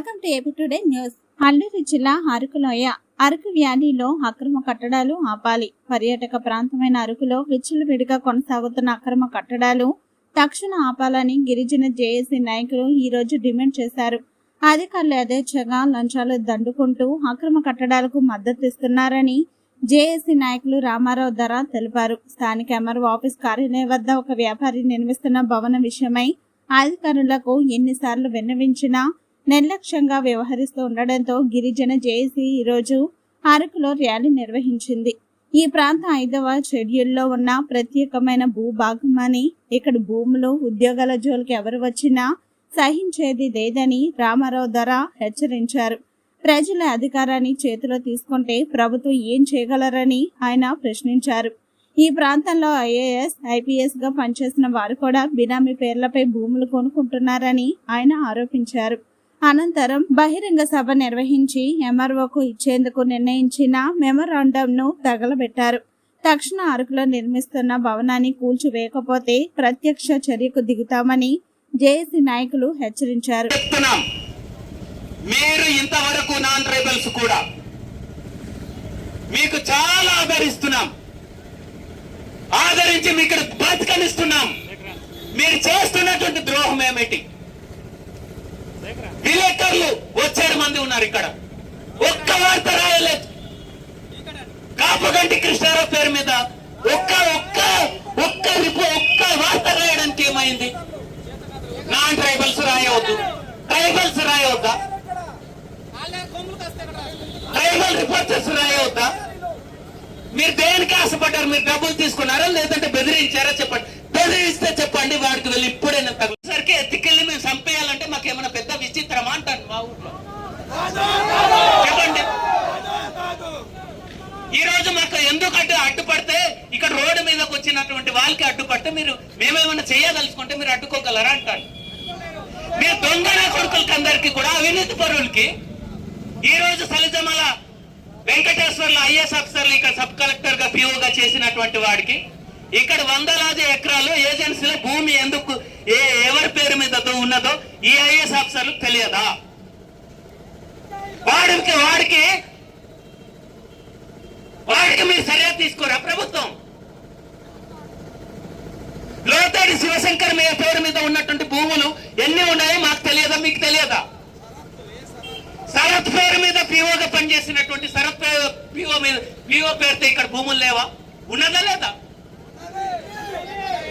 Welcome to AP today news. Alluri జిల్లా అరకులోయ అరకు వ్యాలీలో అక్రమ కట్టడాలు ఆపాలి. పర్యాటక ప్రాంతమైన అరకులో విచ్చలవిడిగా కొనసాగుతున్న అక్రమ కట్టడాలు తక్షణ ఆపాలని గిరిజన జేఏసీ నాయకులు ఈ రోజు డిమాండ్ చేశారు. అధికారులు యథేచ్ఛగా లంచాలు దండుకుంటూ అక్రమ కట్టడాలకు మద్దతు ఇస్తున్నారని జేఏసీ నాయకులు రామారావు ధర తెలిపారు. స్థానిక ఎంఆర్ఓ ఆఫీస్ కార్యాలయం వద్ద ఒక వ్యాపారి నిర్మిస్తున్న భవన విషయమై అధికారులకు ఎన్నిసార్లు విన్నవించినా నిర్లక్ష్యంగా వ్యవహరిస్తూ ఉండడంతో గిరిజన జేఏసీ ఈరోజు అరకులో ర్యాలీ నిర్వహించింది. ఈ ప్రాంత ఐదవ షెడ్యూల్లో ఉన్న ప్రత్యేకమైన భూభాగం అని ఇక్కడ భూములు ఉద్యోగాల జోలికి ఎవరు వచ్చినా సహించేది లేదని రామారావు ధర హెచ్చరించారు. ప్రజల అధికారాన్ని చేతిలో తీసుకుంటే ప్రభుత్వం ఏం చేయగలరని ఆయన ప్రశ్నించారు. ఈ ప్రాంతంలో ఐఏఎస్ ఐపీఎస్గా పనిచేసిన వారు కూడా బినామీ పేర్లపై భూములు కొనుక్కుంటున్నారని ఆయన ఆరోపించారు. అనంతరం బహిరంగ సభ నిర్వహించి ఎంఆర్ఓకు ఇచ్చేందుకు నిర్ణయించిన మెమరాండంను తగలబెట్టారు. తక్షణ అరకులో నిర్మిస్తున్న భవనాన్ని కూల్చివేయకపోతే ప్రత్యక్ష చర్యకు దిగుతామని జేఏసీ నాయకులు హెచ్చరించారు. మీరు ఇంతవరకు నాన్ ట్రైబల్స్ కూడా మీకు చాలా ఆదరిస్తున్నాం. ఆదరించి మీకు బ్రతకనిస్తున్నాం. మీరు చేస్తున్నటువంటి ద్రోహం ఏమిటి? విలేకరులు వచ్చేడు మంది ఉన్నారు ఇక్కడ. ఒక్క వార్త రాయలేదు. కాపగంటి కృష్ణారావు పేరు మీద ఒక్క ఒక్క ఒక్క రిపో ఒక్క వార్త రాయడానికి ఏమైంది? నాన్ ట్రైబల్స్ రాయవద్దు. ట్రైబల్స్ రాయవద్దా? ట్రైబల్ రిపోర్టర్స్ రాయవద్దా? మీరు దేనికి ఆశపడ్డారు? మీరు డబ్బులు తీసుకున్నారా? లేదంటే బెదిరించారా? చెప్పండి. బెదిరిస్తే చెప్పండి వాడికి వెళ్ళి ఇప్పుడే నేను ఎత్తికెళ్ళి సరికి మేము చంపేయాలంటే మాకు ఏమైనా పెద్ద విచిత్రమా అంటాను మా ఊర్లో. చెప్పండి. ఈ రోజు మాకు ఎందుకంటే అడ్డుపడితే ఇక్కడ రోడ్డు మీదకి వచ్చినటువంటి వాళ్ళకి అడ్డుపడితే మీరు మేమేమైనా చేయదలుచుకుంటే మీరు అడ్డుకోగలరా అంటాను మీరు దొంగల కొడుకులకి అందరికి కూడా అవినీతి పరులకి ఈ రోజు సలిజమల వెంకటేశ్వర్ల ఐఏఎస్ ఆఫీసర్లు ఇక్కడ సబ్ కలెక్టర్గా పిఓగా చేసినటువంటి వాడికి ఇక్కడ వందలాది ఎకరాలు ఏజెన్సీలో భూమి ఎందుకు ఏ ఎవరి పేరు మీద ఉన్నదో ఈ ఐఏఎస్ ఆఫీసర్లు తెలియదా? వాడికి వాడికి వాడికి మీరు చర్య తీసుకోరా ప్రభుత్వం? లోతడి శివశంకర్ మీ పేరు మీద ఉన్నటువంటి భూములు ఎన్ని ఉన్నాయో మాకు తెలియదా? మీకు తెలియదా? శరత్ పేరు మీద పిఓగా పనిచేసినటువంటి శరత్ పిఓ మీద పిఓ పేరుతో ఇక్కడ భూములు లేవా? ఉన్నదా లేదా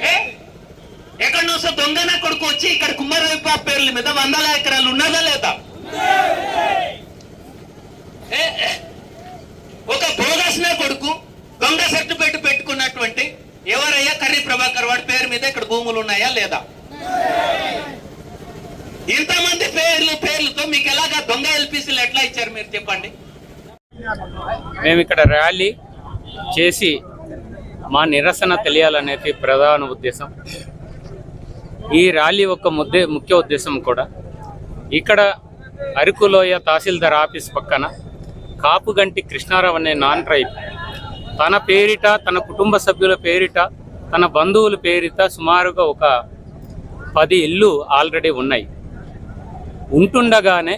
ఏ? ఎక్కడ నుంచో దొంగన కొడుకు వచ్చి ఇక్కడ కుమారవిపా పేర్ల మీద వందల ఎకరాలు ఉన్నదా లేదా? ఒక బోగస్న కొడుకు దొంగ సర్టిఫికెట్ పెట్టుకున్నటువంటి ఎవరయ్యా? కర్రీ ప్రభాకర్ వాడి పేరు మీద ఇక్కడ భూములు ఉన్నాయా లేదా? ఇంతమంది పేర్లు పేర్లతో మీకు ఎలాగా దొంగ ఎల్పీసీలు ఎట్లా ఇచ్చారు మీరు చెప్పండి? మేము ఇక్కడ ర్యాలీ చేసి మా నిరసన తెలియాలనేది ప్రధాన ఉద్దేశం. ఈ ర్యాలీ యొక్క ముద్దే ముఖ్య ఉద్దేశం కూడా. ఇక్కడ అరకులోయ తహసీల్దార్ ఆఫీస్ పక్కన కాపుగంటి కృష్ణారావు అనే నాన్ ట్రైబ్. తన పేరిట తన కుటుంబ సభ్యుల పేరిట తన బంధువుల పేరిట సుమారుగా ఒక పది ఇల్లు ఆల్రెడీ ఉన్నాయి. ఉంటుండగానే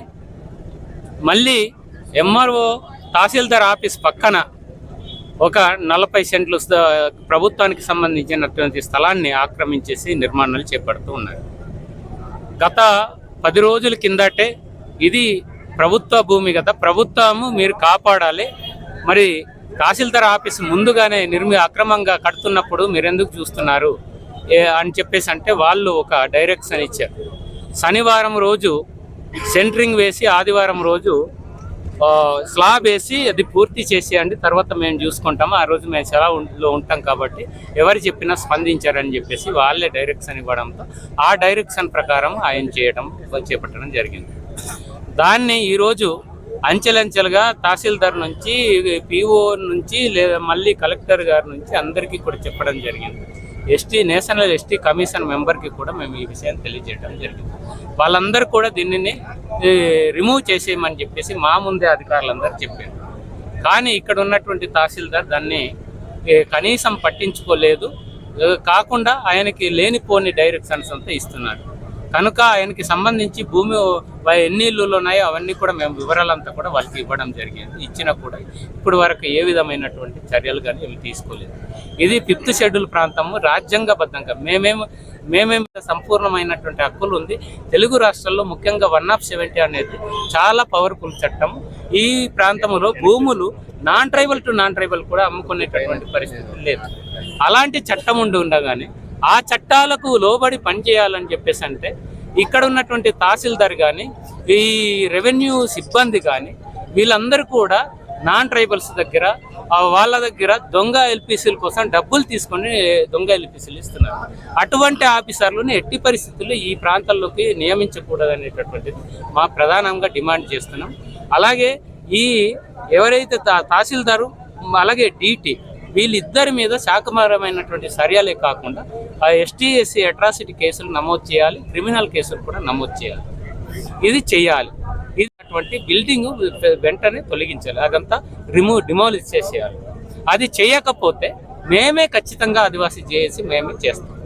మళ్ళీ ఎంఆర్ఓ తహసీల్దార్ ఆఫీస్ పక్కన ఒక నలభై సెంట్లు ప్రభుత్వానికి సంబంధించినటువంటి స్థలాన్ని ఆక్రమించేసి నిర్మాణాలు చేపడుతూ ఉన్నారు. గత పది రోజుల కిందటే ఇది ప్రభుత్వ భూమి కదా ప్రభుత్వము మీరు కాపాడాలి. మరి తహసీల్దార్ ఆఫీస్ ముందుగానే నిర్మి అక్రమంగా కడుతున్నప్పుడు మీరు ఎందుకు చూస్తున్నారు అని చెప్పేసి అంటే వాళ్ళు ఒక డైరెక్షన్ ఇచ్చారు. శనివారం రోజు సెంటరింగ్ వేసి ఆదివారం రోజు స్లాబ్ వేసి అది పూర్తి చేసేయండి. తర్వాత మేము చూసుకుంటాము. ఆ రోజు మేము సెలవులో ఉంటాం కాబట్టి ఎవరు చెప్పినా స్పందించారని చెప్పేసి వాళ్ళే డైరెక్షన్ ఇవ్వడంతో ఆ డైరెక్షన్ ప్రకారం ఆయన చేయడం చేపట్టడం జరిగింది. దాన్ని ఈరోజు అంచెలంచెలుగా తహసీల్దార్ నుంచి పిఓ నుంచి లేదా మళ్ళీ కలెక్టర్ గారి నుంచి అందరికీ కూడా చెప్పడం జరిగింది. ఎస్టీ నేషనల్ ఎస్టీ కమిషన్ మెంబర్కి కూడా మేము ఈ విషయాన్ని తెలియజేయడం జరిగింది. వాళ్ళందరూ కూడా దీనిని రిమూవ్ చేసేయమని చెప్పేసి మా ముందే అధికారులందరూ చెప్పారు. కానీ ఇక్కడ ఉన్నటువంటి తహసీల్దార్ దాన్ని కనీసం పట్టించుకోలేదు. కాకుండా ఆయనకి లేనిపోని డైరెక్షన్స్ అంతా ఇస్తున్నారు కనుక ఆయనకి సంబంధించి భూమి ఎన్ని ఇల్లులు ఉన్నాయో అవన్నీ కూడా మేము వివరాలంతా కూడా వాళ్ళకి ఇవ్వడం జరిగింది. ఇచ్చినా కూడా ఇప్పుడు వరకు ఏ విధమైనటువంటి చర్యలు కానీ ఏమి తీసుకోలేదు. ఇది ఫిఫ్త్ షెడ్యూల్ ప్రాంతము రాజ్యాంగబద్ధంగా. మేమేమి మేమేమి సంపూర్ణమైనటువంటి హక్కులు ఉంది. తెలుగు రాష్ట్రాల్లో ముఖ్యంగా వన్ ఆఫ్ సెవెంటీ అనేది చాలా పవర్ఫుల్ చట్టం. ఈ ప్రాంతంలో భూములు non tribal to non tribal కూడా అమ్ముకునేటటువంటి పరిస్థితి లేదు. అలాంటి చట్టం ఉండి ఉండగానే ఆ చట్టాలకు లోబడి పనిచేయాలని చెప్పేసి అంటే ఇక్కడ ఉన్నటువంటి తహసీల్దార్ కానీ ఈ రెవెన్యూ సిబ్బంది కానీ వీళ్ళందరూ కూడా నాన్ ట్రైబల్స్ దగ్గర వాళ్ళ దగ్గర దొంగ ఎల్పిసిల కోసం డబ్బులు తీసుకొని దొంగ ఎల్పిసిలు ఇస్తున్నారు. అటువంటి ఆఫీసర్లను ఎట్టి పరిస్థితుల్లో ఈ ప్రాంతాల్లోకి నియమించకూడదు అనేటటువంటిది మా ప్రధానంగా డిమాండ్ చేస్తున్నాం. అలాగే ఈ ఎవరైతే తా- తహసీల్దారు అలాగే డీటీ వీళ్ళిద్దరి మీద శాఖపరమైనటువంటి చర్యలే కాకుండా ఆ ఎస్టీ ఎస్సీ అట్రాసిటీ కేసులు నమోదు చేయాలి క్రిమినల్ కేసులు కూడా నమోదు చేయాలి. ఇది చేయాలి. ఇది అటువంటి బిల్డింగ్ వెంటనే తొలగించాలి. అదంతా రిమూవ్ డిమాలిష్ చేసేయాలి. అది చేయకపోతే మేమే ఖచ్చితంగా ఆదివాసీ చేసి మేమే చేస్తాం.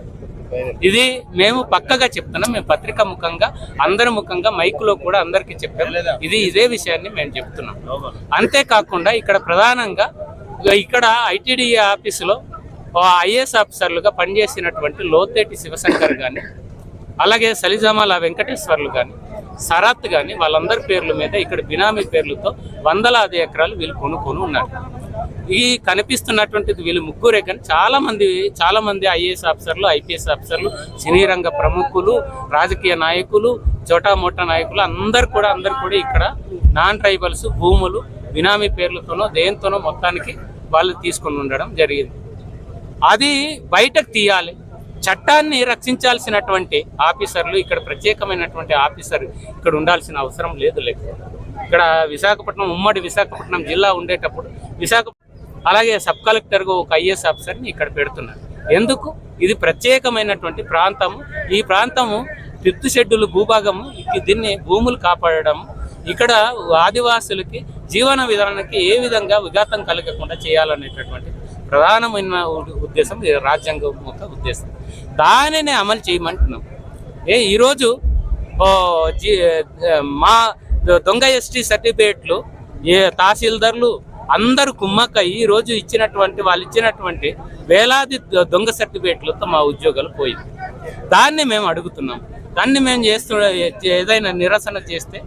ఇది మేము పక్కగా చెప్తున్నాం. మేము పత్రికా ముఖంగా అందరి ముఖంగా మైకులో కూడా అందరికీ చెప్పాం. ఇది ఇదే విషయాన్ని మేము చెప్తున్నాం. అంతేకాకుండా ఇక్కడ ప్రధానంగా ఇక్కడ ఐటీడీఏ ఆఫీసులో ఐఏఎస్ ఆఫీసర్లుగా పనిచేసినటువంటి లోతేటి శివశంకర్ కానీ అలాగే సలిజామాల వెంకటేశ్వర్లు కానీ శరత్ కానీ వాళ్ళందరి పేర్ల మీద ఇక్కడ బినామీ పేర్లతో వందలాది ఎకరాలు వీళ్ళు కొనుక్కొని ఉన్నారు. ఈ కనిపిస్తున్నటువంటిది వీళ్ళు ముగ్గురే కానీ చాలామంది చాలామంది ఐఏఎస్ ఆఫీసర్లు ఐపీఎస్ ఆఫీసర్లు సినీ రంగ ప్రముఖులు రాజకీయ నాయకులు చోటామోటా నాయకులు అందరు కూడా అందరు కూడా ఇక్కడ నాన్ ట్రైబల్స్ భూములు బినామీ పేర్లతోనో దేనితోనో మొత్తానికి వాళ్ళు తీసుకొని ఉండడం జరిగింది. అది బయటకు తీయాలి. చట్టాన్ని రక్షించాల్సినటువంటి ఆఫీసర్లు ఇక్కడ ప్రత్యేకమైనటువంటి ఆఫీసర్ ఇక్కడ ఉండాల్సిన అవసరం లేదు లేకపోతే ఇక్కడ విశాఖపట్నం ఉమ్మడి విశాఖపట్నం జిల్లా ఉండేటప్పుడు విశాఖ అలాగే సబ్ కలెక్టర్గా ఒక ఐఏఎస్ ఆఫీసర్ని ఇక్కడ పెడుతున్నారు. ఎందుకు? ఇది ప్రత్యేకమైనటువంటి ప్రాంతము. ఈ ప్రాంతము ఫిఫ్త్ షెడ్యూల్ భూభాగము. దీన్ని భూములు కాపాడడం ఇక్కడ ఆదివాసులకి జీవన విధానానికి ఏ విధంగా విఘాతం కలగకుండా చేయాలనేటటువంటి ప్రధానమైన ఉద్దేశం రాజ్యాంగం యొక్క ఉద్దేశం. దానిని అమలు చేయమంటున్నాం. ఏ ఈరోజు మా దొంగ ఎస్టీ సర్టిఫికేట్లు ఏ తహసీల్దార్లు అందరు కుమ్మక్క ఈ రోజు ఇచ్చినటువంటి వాళ్ళు ఇచ్చినటువంటి వేలాది దొంగ సర్టిఫికేట్లతో మా ఉద్యోగాలు పోయింది. దాన్ని మేము అడుగుతున్నాం. దాన్ని మేము చేస్తు ఏదైనా నిరసన చేస్తే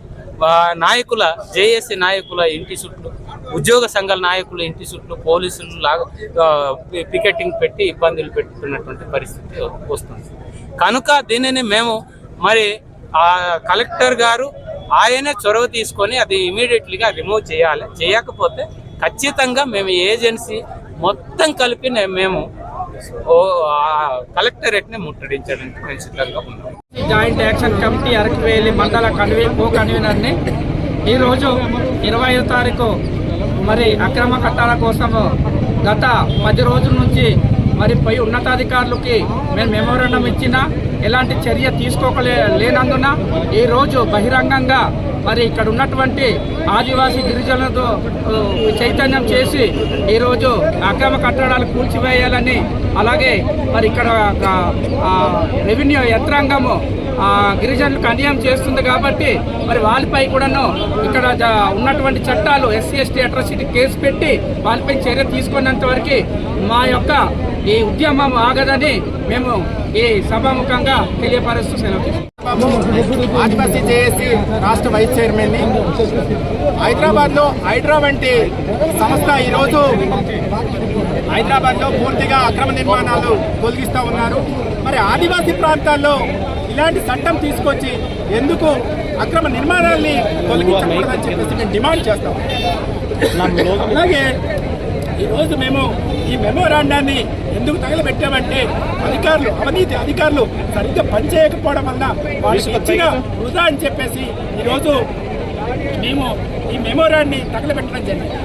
నాయకుల జేఏసీ నాయకుల ఇంటి చుట్టూ ఉద్యోగ సంఘాల నాయకుల ఇంటి చుట్టూ పోలీసులు లాగా పికెటింగ్ పెట్టి ఇబ్బందులు పెట్టుకున్నటువంటి పరిస్థితి వస్తుంది. కనుక దీనిని మేము మరి ఆ కలెక్టర్ గారు ఆయనే చొరవ తీసుకొని అది ఇమీడియట్లీగా రిమూవ్ చేయాలి. చేయకపోతే ఖచ్చితంగా మేము ఏజెన్సీ మొత్తం కలిపి మేము ఓ కలెక్టరేట్ని ముట్టడించడానికి మేము సిద్ధంగా ఉన్నాం. జాయింట్ యాక్షన్ కమిటీ అరకువేలి మండల కన్వీ కో కన్వీనర్ని ఈరోజు ఇరవై ఐదు తారీఖు మరి అక్రమ కట్టాల కోసం గత పది రోజుల నుంచి మరి పై ఉన్నతాధికారులకి మేము మెమోరాండం ఇచ్చినా ఎలాంటి చర్య తీసుకోకలే లేనందున ఈరోజు బహిరంగంగా మరి ఇక్కడ ఉన్నటువంటి ఆదివాసీ గిరిజనులతో చైతన్యం చేసి ఈరోజు అక్రమ కట్టడాలు కూల్చివేయాలని అలాగే మరి ఇక్కడ రెవెన్యూ యంత్రాంగము ఆ, గిరిజనులకు అన్యాయం చేస్తుంది కాబట్టి మరి వాళ్ళపై కూడాను ఇక్కడ ఉన్నటువంటి చట్టాలు ఎస్సీ ఎస్టీ అట్రాసిటీ కేసు పెట్టి వాళ్ళపై చర్య తీసుకున్నంత వరకు మా యొక్క ఈ ఉద్యమం ఆగదని మేము ఈ సభాముఖంగా తెలియపరుస్తూ సెలవు ఆదివాసీ జేఏసీ రాష్ట్ర వైస్ చైర్మన్ హైదరాబాద్లో హైడ్రా వంటి సంస్థ ఈరోజు హైదరాబాద్లో పూర్తిగా అక్రమ నిర్మాణాలు తొలగిస్తూ ఉన్నారు. మరి ఆదివాసీ ప్రాంతాల్లో ఇలాంటి చట్టం తీసుకొచ్చి ఎందుకు అక్రమ నిర్మాణాల్ని తొలగించకూడదని చెప్పేసి మేము డిమాండ్ చేస్తాం. అలాగే ఈరోజు మేము ఈ మెమోరాండాన్ని ఎందుకు తగలబెట్టామంటే అధికారులు అవినీతి అధికారులు సరిగ్గా పనిచేయకపోవడం వల్ల వాళ్ళకి ఇచ్చిన వృధా అని చెప్పేసి ఈరోజు మేము ఈ మెమోరాన్ని తగలబెట్టడం జరిగింది.